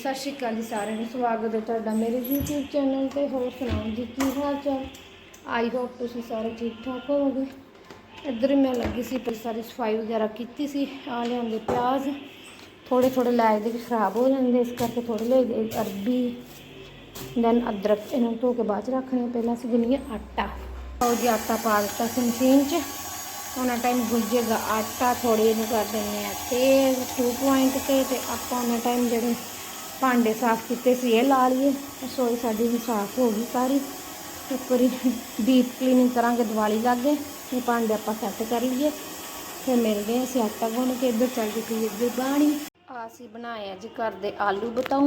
ਸਤਿ ਸ਼੍ਰੀ ਅਕਾਲ ਜੀ ਸਾਰਿਆਂ ਨੂੰ, ਸਵਾਗਤ ਹੈ ਤੁਹਾਡਾ ਮੇਰੇ YouTube ਚੈਨਲ ਤੇ। ਹੋਰ ਸੁਣਾਓ ਜੀ, ਕੀ ਹਾਲ ਚਾਲ? ਆਈ ਹੋਪ ਤੁਸੀਂ ਸਾਰੇ ਠੀਕ ਠਾਕ ਹੋਵੋਗੇ। ਇੱਧਰ ਮੈਂ ਲੱਗੀ ਸੀ ਪਰ ਸਾਰੀ ਸਫ਼ਾਈ ਵਗੈਰਾ ਕੀਤੀ ਸੀ ਆ ਲਿਆਂਦੇ ਪਿਆਜ਼। ਥੋੜੇ ਥੋੜੇ ਲੈ ਦੇ ਖਰਾਬ ਹੋ ਜਾਂਦੇ, ਇਸ ਕਰਕੇ ਥੋੜੇ ਲੈ ਗਏ ਅਰਬੀ, ਦੈਨ ਅਦਰਕ ਇਹਨਾਂ ਨੂੰ ਧੋ ਕੇ ਬਾਅਦ ਚ ਰੱਖਣੇ ਪਹਿਲਾਂ ਅਸੀਂ ਗੁੰਨੀਏ ਆਟਾ। ਉਹ ਜੀ, ਆਟਾ ਪਾ ਦਿੱਤਾ ਸੀ ਮਸ਼ੀਨ 'ਚ। ਉਹਨਾਂ ਟਾਈਮ ਗੁੱਜੇਗਾ ਆਟਾ ਥੋੜੀ ਇਹਨੂੰ ਕਰ ਦਿੰਦੇ ਆ ਤੇਜ਼ 2 ਪੁਆਇੰਟ ਤੇ ਤੇ ਆਪਾਂ ਉਹਨਾਂ ਟਾਈਮ ਜਿਹੜੇ ਭਾਂਡੇ ਸਾਫ਼ ਕੀਤੇ ਸੀ, ਇਹ ਲਾ ਲਈਏ। ਰਸੋਈ ਸਾਡੀ ਵੀ ਸਾਫ਼ ਹੋ ਗਈ ਸਾਰੀ। ਇੱਕ ਵਾਰੀ ਡੀਪ ਕਲੀਨਿੰਗ ਕਰਾਂਗੇ, ਦੀਵਾਲੀ ਲੱਗੇ ਇਹ ਭਾਂਡੇ ਆਪਾਂ ਸੈੱਟ ਕਰ ਲਈਏ। ਫਿਰ ਮਿਲਦੇ ਹਾਂ ਅਸੀਂ ਆਟਾ ਗੁੰਨ ਕੇ, ਇੱਧਰ ਚੱਲਦੀ ਕੇ ਪੀਏ ਅੱਗੇ ਬਾਣੀ। ਆ ਅਸੀਂ ਬਣਾਏ ਅੱਜ ਘਰ ਦੇ ਆਲੂ ਬਤਾਉ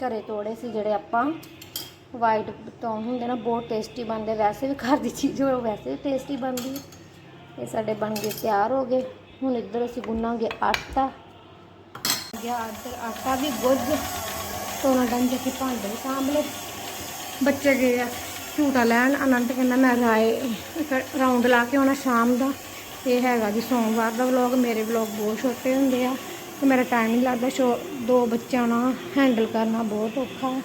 ਘਰੇ ਤੋੜੇ ਸੀ ਜਿਹੜੇ ਆਪਾਂ। ਵਾਈਟ ਬਤਾਉ ਹੁੰਦੇ ਨਾ, ਬਹੁਤ ਟੇਸਟੀ ਬਣਦੇ। ਵੈਸੇ ਵੀ ਘਰ ਦੀ ਚੀਜ਼ ਹੋ ਵੈਸੇ ਵੀ ਟੇਸਟੀ ਬਣਦੀ ਹੈ। ਇਹ ਸਾਡੇ ਬਣ ਗਏ, ਤਿਆਰ ਹੋ ਗਏ। ਹੁਣ ਇੱਧਰ ਅਸੀਂ ਗੁੰਨਾਂਗੇ ਆਟਾ। ਗਿਆ ਇੱਧਰ ਆਟਾ ਵੀ ਗੁੱਝ ਸੋਨਾ ਟਾਈਮ ਜੇ ਕਿ ਭਾਂਡੇ ਵੀ ਸਾਂਭ ਲਏ। ਬੱਚੇ ਗਏ ਆ ਝੂਟਾ ਲੈਣ ਅਨੰਤ ਕਹਿੰਦਾ ਮੈਂ ਰਾਏ ਇੱਕ ਰਾਉਂਡ ਲਾ ਕੇ ਆਉਣਾ ਸ਼ਾਮ ਦਾ। ਇਹ ਹੈਗਾ ਜੀ ਸੋਮਵਾਰ ਦਾ ਵਲੌਗ ਮੇਰੇ ਵਲੌਗ ਬਹੁਤ ਛੋਟੇ ਹੁੰਦੇ ਆ ਤੇ ਮੇਰਾ ਟਾਈਮ ਨਹੀਂ ਲੱਗਦਾ ਸ਼ੋ ਦੋ ਬੱਚਿਆਂ ਨਾਲ ਹੈਂਡਲ ਕਰਨਾ ਬਹੁਤ ਔਖਾ ਹੈ।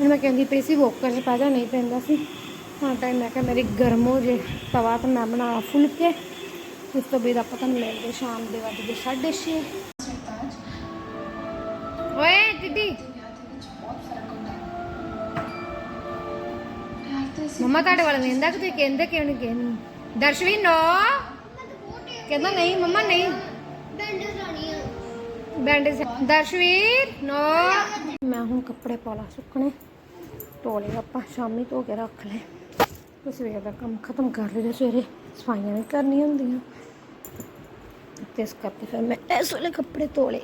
ਹੁਣ ਮੈਂ ਕਹਿੰਦੀ ਪਈ ਸੀ ਵੋਕਰ 'ਚ ਪਾ ਜਾ, ਨਹੀਂ ਪੈਂਦਾ ਸੀ। ਹਾਂ ਟਾਈਮ ਮੈਂ ਕਿਹਾ ਮੇਰੀ ਗਰਮ ਹੋ ਜੇ ਤਵਾ ਤਾਂ ਮੈਂ ਬਣਾ ਫੁਲਕੇ। ਉਸ ਤੋਂ ਬਾਅਦ ਆਪਾਂ ਤੁਹਾਨੂੰ ਮਿਲਦੇ ਸ਼ਾਮ ਦੇ ਵੱਜ ਗਏ 6:30 ਓਏ ਦੀਦੀ। ਮੰਮਾ ਤੁਹਾਡੇ ਵੱਲ ਵੇਂਦਾ ਕਿ ਤੁਸੀਂ ਕਹਿੰਦੇ ਕਿਉਂ ਨਹੀਂ ਕਹਿੰਦੇ ਦਰਸ਼ਵੀ ਨੋ। ਕਹਿੰਦਾ ਨਹੀਂ, ਮੰਮਾ ਨਹੀਂ। Bandage Darshvir, no. ਮੈਂ ਹੁਣ ਕੱਪੜੇ ਪਾਲਾ ਸੁੱਕਣੇ। ਧੋਲੇ ਆਪਾਂ, ਸ਼ਾਮੀ ਧੋ ਕੇ ਰੱਖ ਲਏ। ਤੇ ਸਵੇਰ ਦਾ ਕੰਮ ਖਤਮ ਕਰ ਲਿਆ ਸਵੇਰੇ। ਸਫਾਈਆਂ ਵੀ ਕਰਨੀਆਂ ਹੁੰਦੀਆਂ। ਤੇ ਇਸ ਕਰਕੇ ਫਿਰ ਮੈਂ ਇਸ ਵੇਲੇ ਕੱਪੜੇ ਧੋਲੇ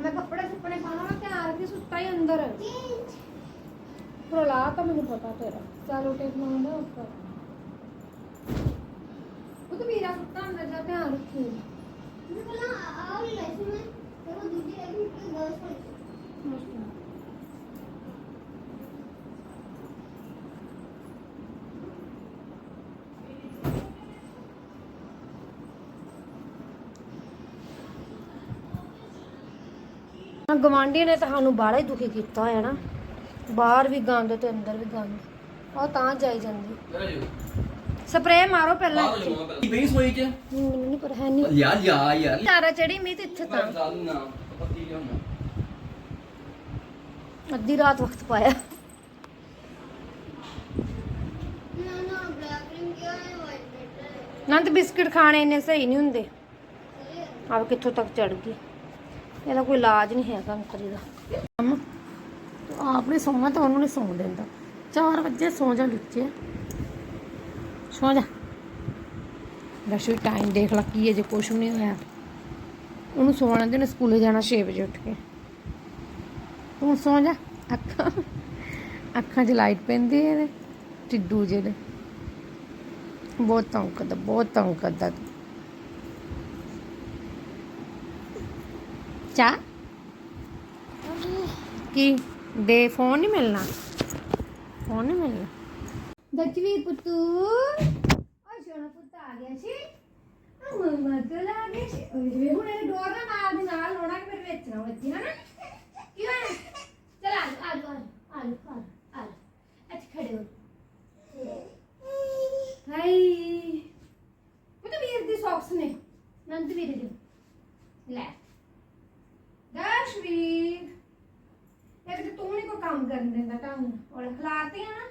ਮੈਂ ਕੱਪੜੇ ਸੁੱਕਣੇ ਪਾਣਾ ਮੈਂ ਰੱਖੀ ਸੁੱਤਾ ਹੀ ਅੰਦਰ। ਰੋਲਾ ਤਾਂ ਮੈਨੂੰ ਪਤਾ ਤੇਰਾ। ਚਾਲੋ ਟੇਪ ਮੰਗਦਾ ਉੱਪਰ ਉਹ ਤਾਂ ਵੀਰਾ ਸੁੱਤਾ ਅੰਦਰ ਜਾ ਧਿਆਨ ਰੱਖੀ। ਗਵਾਂਢੀ ਨੇ ਤੁਹਾਨੂੰ ਬਾਹਲਾ ਹੀ ਦੁਖੀ ਕੀਤਾ ਹੋਇਆ ਨਾ। ਬਾਹਰ ਵੀ ਗੰਦ ਤੇ ਅੰਦਰ ਵੀ ਗੰਦ। ਉਹ ਤਾਂ ਜਾਈ ਜਾਂਦੀ। ਸਪਰੇਅ ਮਾਰੋ ਪਹਿਲਾਂ ਇੱਥੇ। ਬਈ ਸੋਈ ਚ? ਮੈਨੂੰ ਨਹੀਂ ਪਰ ਹੈ ਨਹੀਂ। ਯਾਰ ਯਾਰ ਯਾਰ। ਤਾਰਾ ਚੜੀ ਮੀਂਹ ਤੇ ਇੱਥੇ ਤਾਂ। ਨਾ ਪੱਤੀ ਲਿਆਉਣਾ ਅੱਧੀ ਰਾਤ ਵਕਤ ਪਾਇਆ। ਨੰਦ ਬਿਸਕਟ ਖਾਣੇ ਇੰਨੇ ਸਹੀ ਨਹੀਂ ਹੁੰਦੇ। ਆਹ ਕਿੱਥੋਂ ਤੱਕ ਚੜ ਗਈ। ਇਹਦਾ ਕੋਈ ਇਲਾਜ ਨਹੀਂ ਹੈਗਾ ਅੰਤਰੀ ਦਾ। ਮੰਮਾ, ਆਪ ਨੇ ਸੌਣਾ ਤਾਂ ਉਹਨੂੰ ਨਹੀਂ ਸੌਣ ਦਿੰਦਾ। 4 ਵਜੇ ਸੌ ਜਾ ਲੁੱਚੇ ਸੌ ਜਾ। ਦਸ਼ੂ ਟਾਈਮ ਦੇਖ ਲਾ ਕੀ ਹੈ ਜੇ ਕੁਛ ਨਹੀਂ ਹੋਇਆ। ਉਹਨੂੰ ਸੌਣ ਦੇ ਨੇ ਸਕੂਲੇ ਜਾਣਾ 6 ਵਜੇ ਉੱਠ ਕੇ। ਤੂੰ ਸੌ ਜਾ ਅੱਖਾਂ ਅੱਖਾਂ 'ਚ ਲਾਈਟ ਪੈਂਦੀ ਹੈ ਇਹਦੇ ਟਿੱਡੂ ਜਿਹੇ ਬਹੁਤ ਤੰਗ ਕਰਦਾ ਬਹੁਤ ਤੰਗ ਕਰਦਾ। ਚਾ ਕੀ? ਦੇ ਫੋਨ ਨਹੀਂ ਮਿਲਣਾ? ਫੋਨ ਨਹੀਂ ਮਿਲਣਾ? ਦਜਵੀਰ ਪੁੱਤੂ ਆ ਸੋਨਾ ਪੁੱਤ ਆ ਗਿਆ ਸੀ। ਆ ਮੰਮਾ ਤੋਂ ਲਾ ਗਿਆ ਸੀ। ਓਏ ਹੁਣ ਇਹ ਡੋਰ ਨਾ ਨਾਲ ਦੀ ਨਾਲ ਲਾਉਣਾ ਕਿ ਫਿਰ ਵਿੱਚ ਨਾ ਵੱਜੀ, ਹਨਾ? ਕੀ ਹੋਇਆ? ਚਲ ਆ ਆ ਆ ਆ ਆ ਆ ਅੱਛਾ ਖੜੇ ਹੋ। ਹਾਈ ਪੁੱਤ ਵੀਰ ਦੀ ਸੌਕਸ ਨੇ। ਨੰਦ ਵੀਰ ਦੀ। ਲੈ। ਦਸ਼ਵੀਰ ਇਹ ਤੇ ਤੂੰ ਨਹੀਂ ਕੋਈ ਕੰਮ ਕਰਨ ਦਿੰਦਾ ਢੰਗ ਔਰ ਖਲਾਰਤੀ ਆ ਨਾ।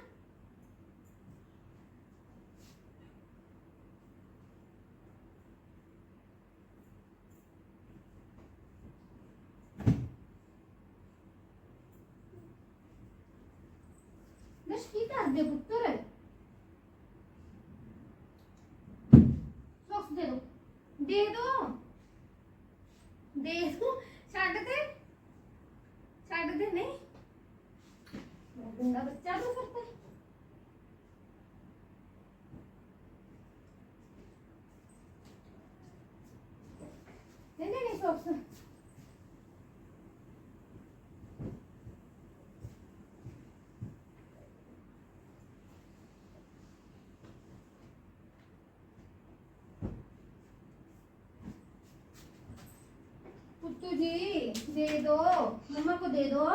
ਦਸ਼ ਕੀ ਕਰਦੇ ਪੁੱਤਰ? ਸੌਕਸ ਦੇ ਦੋ ਦੇ। ਦੋ ਦੇ ਦੋ ਛੱਡ ਦੇ ਛੱਡ ਦੇ ਨਹੀਂ ਗੰਦਾ ਬੱਚਾ ਤੂੰ ਕਰਤਾ ਨਹੀਂ ਬਸ पुत्तू जी दे दो मम्मा को दे दो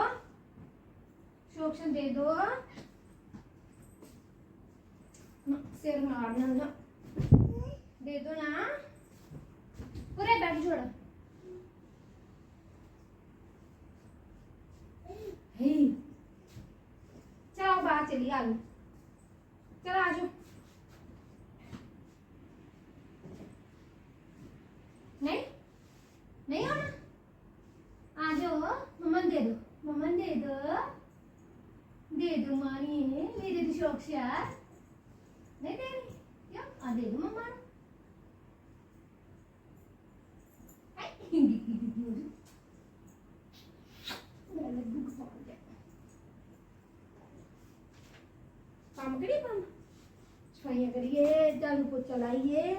शोक्षण दे दो सिर मारना ना दे दो ना पूरे बैठ छोड़ा हे चलो बाहर चलिए आलू चलो आ जाओ नहीं नहीं होना आ जाओ मम्मा दे दो मम्मा दे दो दे दो मानी मेरे तो शौक से यार ਸਫਾਈਆਂ ਕਰੀਏ ਝਾੜੂ ਪੋਚਾ ਲਾਈਏ।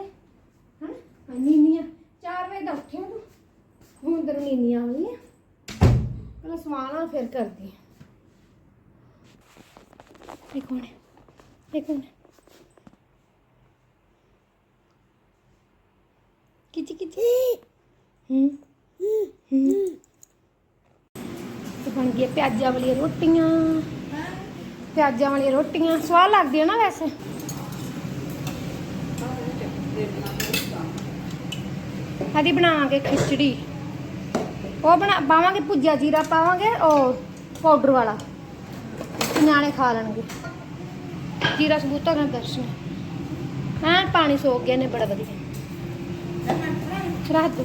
ਹਾਂ? ਨੀਨੀਆਂ। 4 ਵਜੇ ਦਾ ਉੱਠਿਆ ਤੂੰ। ਹੁਣ ਤੈਨੂੰ ਨੀਨੀਆਂ ਆਉਣੀਆਂ। ਪਹਿਲਾਂ ਸਵਾਣਾ ਫਿਰ ਕਰਦੀ ਇਹ ਕੌਣ ਹੈ ਇਹ ਕੌਣ ਹੈ ਕਿਚੀ ਕਿਚੀ। ਹੂੰ। ਹੂੰ। ਬਣ ਗਈ ਪਿਆਜ਼ਾਂ ਵਾਲੀਆਂ ਰੋਟੀਆਂ। ਪਿਆਜ਼ਾਂ ਵਾਲੀਆਂ ਰੋਟੀਆਂ। ਸਵਾਦ ਲੱਗਦੀਆਂ ਨਾ ਵੈਸੇ? ਆਦੀ ਬਣਾਵਾਂਗੇ ਖਿਚੜੀ। ਉਹ ਬਣਾ, ਪਾਵਾਂਗੇ ਭੁੱਜਿਆ ਜੀਰਾ ਪਾਵਾਂਗੇ, ਉਹ ਪਾਊਡਰ ਵਾਲਾ। ਨਿਆਣੇ ਖਾ ਲੈਣਗੇ। ਜੀਰਾ ਸਬੂਤਾ ਨਾਲ ਦਰਸ਼ਨ। ਹਾਂ, ਪਾਣੀ ਸੋਕ ਗਿਆ ਨੇ ਬੜਾ ਵਧੀਆ। ਰੱਖ ਦੋ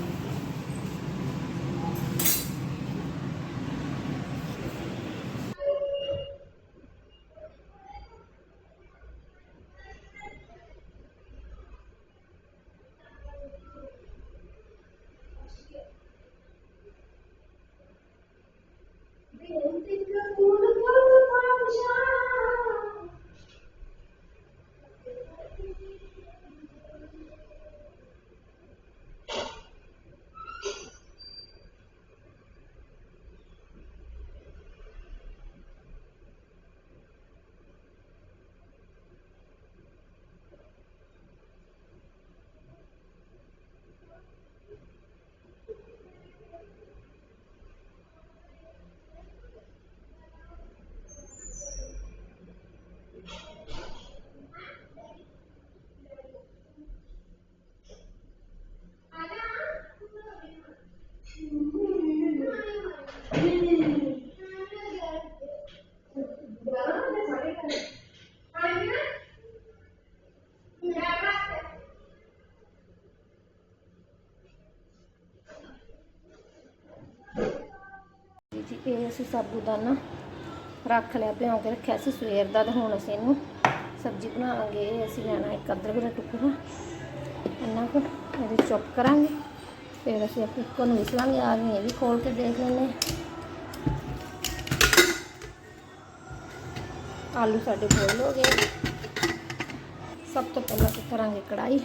ਜੀ ਇਹ ਅਸੀਂ ਸਾਬੂਦਾਨਾ ਰੱਖ ਲਿਆ, ਭਿਉਂ ਕੇ ਰੱਖਿਆ ਸੀ ਸਵੇਰ ਦਾ ਤੇ ਹੁਣ ਅਸੀਂ ਇਹਨੂੰ ਸਬਜ਼ੀ ਬਣਾਵਾਂਗੇ ਇਹ ਅਸੀਂ ਲੈਣਾ ਇੱਕ ਅਦਰਕ ਦਾ ਟੁਕੜਾ। ਇੰਨਾ ਕੁ ਇਹਦੇ ਚੁੱਪ ਕਰਾਂਗੇ। ਫਿਰ ਅਸੀਂ ਆਪਣੇ ਕੁੱਕਰ ਨੂੰ ਵਿਸਲਾਂਗੇ ਆ ਗਏ ਇਹ ਵੀ ਖੋਲ ਕੇ ਦੇਖ ਲੈਂਦੇ ਆਲੂ ਸਾਡੇ ਬੋਇਲ ਹੋ ਗਏ। ਸਭ ਤੋਂ ਪਹਿਲਾਂ ਅਸੀਂ ਕਰਾਂਗੇ ਕੜਾਈ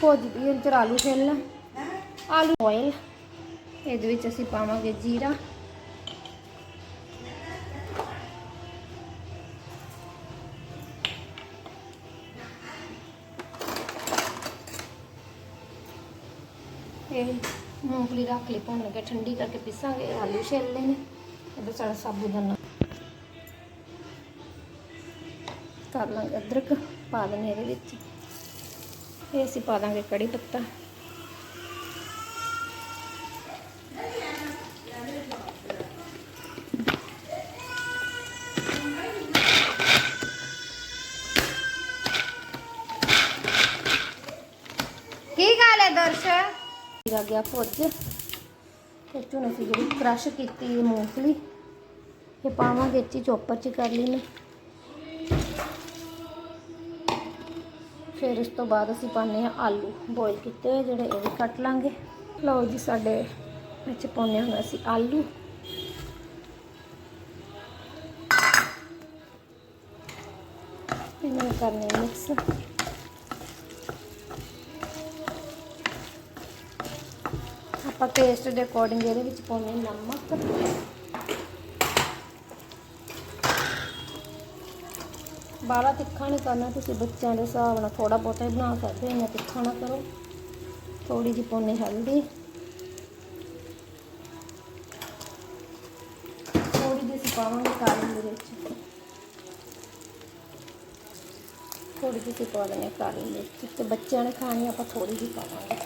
ਭੁੱਜਦੀ ਅੰਚਰ ਆਲੂ ਛਿੱਲ ਆਲੂ ਆਇਲ ਇਹਦੇ ਵਿੱਚ ਅਸੀਂ ਪਾਵਾਂਗੇ ਜੀਰਾ। ਇਹ ਮੂੰਗਫਲੀ ਰੱਖ ਲਈ ਭੁੰਨ ਕੇ, ਠੰਡੀ ਕਰਕੇ ਪੀਸਾਂਗੇ, ਆਲੂ ਛਿੱਲ ਲਏ ਨੇ। ਇਹਦਾ ਸਾਡਾ ਸਾਬੂਦਾਨਾ ਕਰ ਲਾਂਗੇ ਅਦਰਕ, ਪਾ ਦੇਣੇ ਇਹਦੇ ਵਿੱਚ। ਇਹ ਅਸੀਂ ਪਾ ਦਾਂਗੇ ਕੜੀ ਪੱਤਾ ਕੀ ਗੱਲ ਹੈ ਦਰਸ਼ ਆ ਗਿਆ ਭੁੱਜ ਤੇ ਚੁਣ ਅਸੀਂ ਜਿਹੜੀ ਕ੍ਰਸ਼ ਕੀਤੀ ਹੈ ਮੂੰਗਫਲੀ ਇਹ ਪਾਵਾਂਗੇ ਇੱਥੇ ਚੋਪਰ ਚ ਕਰ ਲਈ ਨੇ ਫਿਰ ਇਸ ਤੋਂ ਬਾਅਦ ਅਸੀਂ ਪਾਉਂਦੇ ਹਾਂ ਆਲੂ ਬੋਇਲ ਕੀਤੇ ਹੋਏ ਜਿਹੜੇ ਇਹ ਵੀ ਕੱਟ ਲਾਂਗੇ। ਲਓ ਜੀ, ਸਾਡੇ ਵਿੱਚ ਪਾਉਂਦੇ ਹਾਂ ਅਸੀਂ ਆਲੂ। ਇਹਨਾਂ ਨੂੰ ਕਰਨੇ ਮਿਕਸ। ਆਪਾਂ ਟੇਸਟ ਦੇ ਅਕੋਰਡਿੰਗ ਇਹਦੇ ਵਿੱਚ ਪਾਉਂਦੇ ਹਾਂ ਨਮਕ। ਬਾਹਲਾ ਤਿੱਖਾ ਨਹੀਂ ਕਰਨਾ, ਤੁਸੀਂ ਬੱਚਿਆਂ ਦੇ ਹਿਸਾਬ ਨਾਲ ਥੋੜਾ ਬਹੁਤਾ ਹੀ ਬਣਾ ਸਕਦੇ ਹੋ, ਇੰਨਾ ਤਿੱਖਾ ਨਾ ਕਰੋ। ਥੋੜੀ ਜਿਹੀ ਪਾਉਣੀ ਹਲਦੀ। ਥੋੜੀ ਜਿਹੀ ਅਸੀਂ ਪਾਵਾਂਗੇ ਕਾਲੀ ਮਿਰਚ। ਥੋੜੀ ਜਿਹੀ ਅਸੀਂ ਪਾ ਦੇਣੀ ਕਾਲੀ ਮਿਰਚ। ਤੇ ਬੱਚਿਆਂ ਨੇ ਖਾਣੀ ਆਪਾਂ ਥੋੜੀ ਜਿਹੀ ਪਾਵਾਂਗੇ।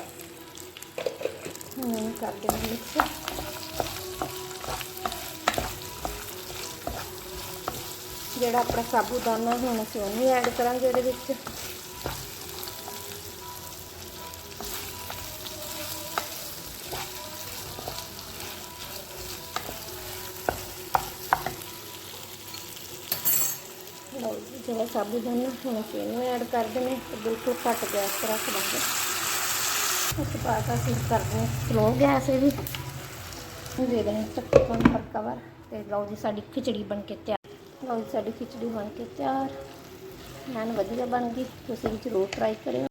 ਹੁਣ ਕਰ ਦੇਣੀ ਮਿਕਸ ਜਿਹੜਾ ਆਪਣਾ ਸਾਬੂਦਾਨਾ ਹੁਣ ਅਸੀਂ ਉਹਨੂੰ ਐਡ ਕਰਾਂਗੇ ਇਹਦੇ ਵਿੱਚ। ਜਿਹੜਾ ਸਾਬੂਦਾਨਾ ਹੁਣ ਅਸੀਂ ਇਹਨੂੰ ਐਡ ਕਰ ਦੇਣਾ ਬਿਲਕੁਲ ਘੱਟ ਗੈਸ ਤੇ ਰੱਖ ਦਾਂਗੇ। ਉਸ ਤੋਂ ਬਾਅਦ ਅਸੀਂ ਕਰਦੇ ਸਲੋ ਗੈਸ ਇਹ ਦੇ ਦੇਣੇ ਢੱਕਣ ਪਰ ਕਵਰ ਤੇ ਲਓ ਜੀ, ਸਾਡੀ ਖਿਚੜੀ ਬਣ ਕੇ ਤਿਆਰ ਲਓ ਸਾਡੀ ਖਿਚੜੀ ਬਣ ਕੇ ਤਿਆਰ। ਐਨ ਵਧੀਆ ਬਣ ਗਈ। ਤੁਸੀਂ ਵੀ ਜ਼ਰੂਰ ਟਰਾਈ ਕਰਿਓ।